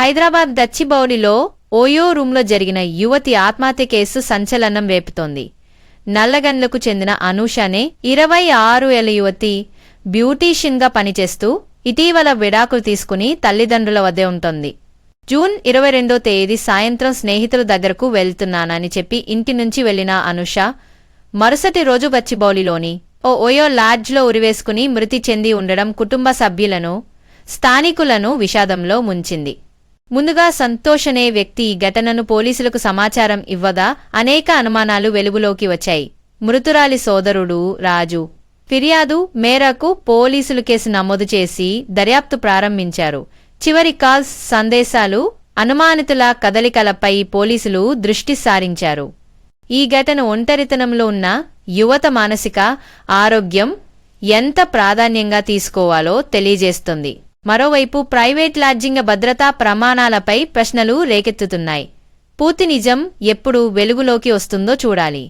Hyderabad దచ్చిబౌలిలో OYO రూంలో జరిగిన యువతి ఆత్మహత్య కేసు సంచలనం రేపుతోంది. నల్లగన్లకు చెందిన అనూషనే ఇరవై ఆరు ఏళ్ళ యువతి బ్యూటీషియన్గా పనిచేస్తూ ఇటీవల విడాకులు తీసుకుని తల్లిదండ్రుల వద్దే ఉంటుంది. జూన్ ఇరవై రెండో తేదీ సాయంత్రం స్నేహితుల దగ్గరకు వెళ్తున్నానని చెప్పి ఇంటి నుంచి వెళ్ళిన అనుష మరుసటి రోజు గచ్చిబౌలిలోని ఓ ఓయో లాడ్జ్లో ఉరివేసుకుని మృతి చెంది ఉండడం కుటుంబ సభ్యులను స్థానికులను విషాదంలో ముంచింది. ముందుగా సంతోష్ అనే వ్యక్తి ఘటనను పోలీసులకు సమాచారం ఇవ్వగా అనేక అనుమానాలు వెలుగులోకి వచ్చాయి. మృతురాలి సోదరుడు రాజు. ఫిర్యాదు మేరకు పోలీసులు కేసు నమోదు చేసి దర్యాప్తు ప్రారంభించారు. చివరి కాల్స్ సందేశాలు అనుమానితుల కదలికలపై పోలీసులు దృష్టి సారించారు. ఈ ఘటన ఒంటరితనంలో ఉన్న యువత మానసిక ఆరోగ్యం ఎంత ప్రాధాన్యంగా తీసుకోవాలో తెలియజేస్తుంది. మరోవైపు ప్రైవేట్ లాడ్జింగ్ భద్రతా ప్రమాణాలపై ప్రశ్నలు రేకెత్తుతున్నాయి. పూర్తి నిజం ఎప్పుడు వెలుగులోకి వస్తుందో చూడాలి.